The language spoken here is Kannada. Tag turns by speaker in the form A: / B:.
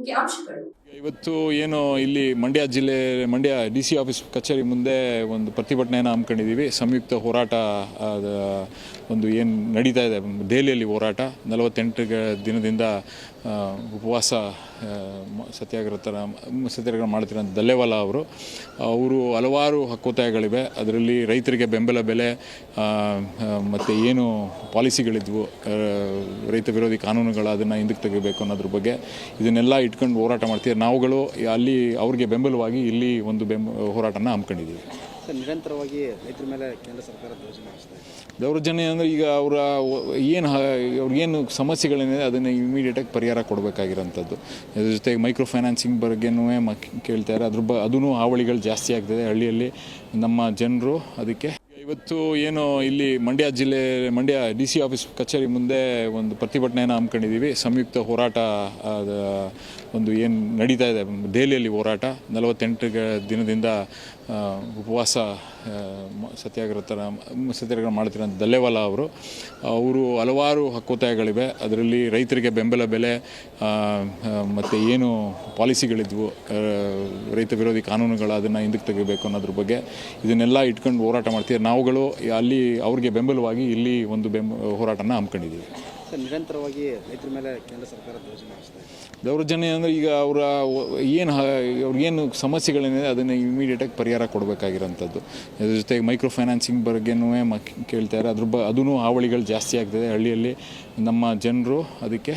A: ಮುಖ್ಯಾಂಶಗಳು.
B: ಇವತ್ತು ಏನು ಇಲ್ಲಿ ಮಂಡ್ಯ ಜಿಲ್ಲೆ, ಮಂಡ್ಯ ಡಿ ಸಿ ಆಫೀಸ್ ಕಚೇರಿ ಮುಂದೆ ಒಂದು ಪ್ರತಿಭಟನೆಯನ್ನು ಹಮ್ಮಿಕೊಂಡಿದ್ದೀವಿ. ಸಂಯುಕ್ತ ಹೋರಾಟ ಒಂದು ಏನು ನಡೀತಾ ಇದೆ. ದೆಹಲಿಯಲ್ಲಿ ಹೋರಾಟ, ನಲವತ್ತೆಂಟು ದಿನದಿಂದ ಉಪವಾಸ ಸತ್ಯಾಗ್ರಹ ಥರ ಸತ್ಯಾಗ್ರಹ ಮಾಡ್ತಿರೋ ದಲ್ಲೇವಾಲ ಅವರು. ಅವರು ಹಲವಾರು ಹಕ್ಕೊತ್ತಾಯಗಳಿವೆ. ಅದರಲ್ಲಿ ರೈತರಿಗೆ ಬೆಂಬಲ ಬೆಲೆ ಮತ್ತು ಏನು ಪಾಲಿಸಿಗಳಿದ್ವು ರೈತ ವಿರೋಧಿ ಕಾನೂನುಗಳು ಅದನ್ನು ಹಿಂದಕ್ಕೆ ತೆಗಿಬೇಕು ಅನ್ನೋದ್ರ ಬಗ್ಗೆ. ಇದನ್ನೆಲ್ಲ ಇಟ್ಕೊಂಡು ಹೋರಾಟ ಮಾಡ್ತೀವಿ ನಾವುಗಳು ಅಲ್ಲಿ ಅವ್ರಿಗೆ ಬೆಂಬಲವಾಗಿ ಇಲ್ಲಿ ಒಂದು ಬೆಂಬ ಹೋರಾಟನ ಹಮ್ಮಿಕೊಂಡಿದ್ದೀವಿ.
C: ನಿರಂತರವಾಗಿ ರೈತರ ಮೇಲೆ ಕೇಂದ್ರ ಸರ್ಕಾರ ದೌರ್ಜನ್ಯ
B: ಅಂದರೆ ಈಗ ಅವರ ಏನು ಅವ್ರಿಗೇನು ಸಮಸ್ಯೆಗಳೇನಿದೆ ಅದನ್ನು ಇಮಿಡಿಯೇಟಾಗಿ ಪರಿಹಾರ ಕೊಡಬೇಕಾಗಿರೋಂಥದ್ದು. ಅದ್ರ ಜೊತೆಗೆ ಮೈಕ್ರೋ ಫೈನಾನ್ಸಿಂಗ್ ಬಗ್ಗೆನೂ ಮ ಕೇಳ್ತಾರೆ ಅದ್ರ ಬ ಅದೂ ಹಾವಳಿಗಳು ಜಾಸ್ತಿ ಆಗ್ತದೆ. ಹಳ್ಳಿಯಲ್ಲಿ ನಮ್ಮ ಜನರು ಅದಕ್ಕೆ ಇವತ್ತು ಏನು ಇಲ್ಲಿ ಮಂಡ್ಯ ಜಿಲ್ಲೆ, ಮಂಡ್ಯ ಡಿ ಸಿ ಆಫೀಸ್ ಕಚೇರಿ ಮುಂದೆ ಒಂದು ಪ್ರತಿಭಟನೆಯನ್ನು ಹಮ್ಮಿಕೊಂಡಿದ್ದೀವಿ. ಸಂಯುಕ್ತ ಹೋರಾಟ ಒಂದು ಏನು ನಡೀತಾ ಇದೆ, ದೆಹಲಿಯಲ್ಲಿ ಹೋರಾಟ. ನಲವತ್ತೆಂಟು ದಿನದಿಂದ ಉಪವಾಸ ಸತ್ಯಾಗ್ರಹ ಸತ್ಯಾಗ್ರಹ ಮಾಡ್ತಿರೋ ದಲ್ಲೇವಾಲ ಅವರು. ಅವರು ಹಲವಾರು ಹಕ್ಕೊತ್ತಾಯಗಳಿವೆ. ಅದರಲ್ಲಿ ರೈತರಿಗೆ ಬೆಂಬಲ ಬೆಲೆ ಮತ್ತು ಏನು ಪಾಲಿಸಿಗಳಿದ್ವು ರೈತ ವಿರೋಧಿ ಕಾನೂನುಗಳು ಅದನ್ನು ಹಿಂದಕ್ಕೆ ತೆಗಿಬೇಕು ಅನ್ನೋದ್ರ ಬಗ್ಗೆ. ಇದನ್ನೆಲ್ಲ ಇಟ್ಕೊಂಡು ಹೋರಾಟ ಮಾಡ್ತೀವಿ ನಾವುಗಳು ಅಲ್ಲಿ ಅವ್ರಿಗೆ ಬೆಂಬಲವಾಗಿ ಇಲ್ಲಿ ಒಂದು ಬೆಂಬ, ಹೋರಾಟನ ಹಮ್ಮಿಕೊಂಡಿದ್ದೀವಿ.
C: ನಿರಂತರವಾಗಿ ರೈತರ ಮೇಲೆ ಕೇಂದ್ರ ಸರ್ಕಾರ ಯೋಜನೆ
B: ದೌರ್ಜನ್ಯ ಅಂದರೆ ಈಗ ಅವರ, ಏನು ಅವ್ರಿಗೇನು ಸಮಸ್ಯೆಗಳೇನಿದೆ ಅದನ್ನು ಇಮಿಡಿಯೇಟಾಗಿ ಪರಿಹಾರ ಕೊಡಬೇಕಾಗಿರೋಂಥದ್ದು. ಅದ್ರ ಜೊತೆಗೆ ಮೈಕ್ರೋ ಫೈನಾನ್ಸಿಂಗ್ ಬಗ್ಗೆನೂ ಮ ಕೇಳ್ತಾರೆ ಅದ್ರ ಬ ಅದೂ ಹಾವಳಿಗಳು ಜಾಸ್ತಿ ಆಗ್ತದೆ. ಹಳ್ಳಿಯಲ್ಲಿ ನಮ್ಮ ಜನರು ಅದಕ್ಕೆ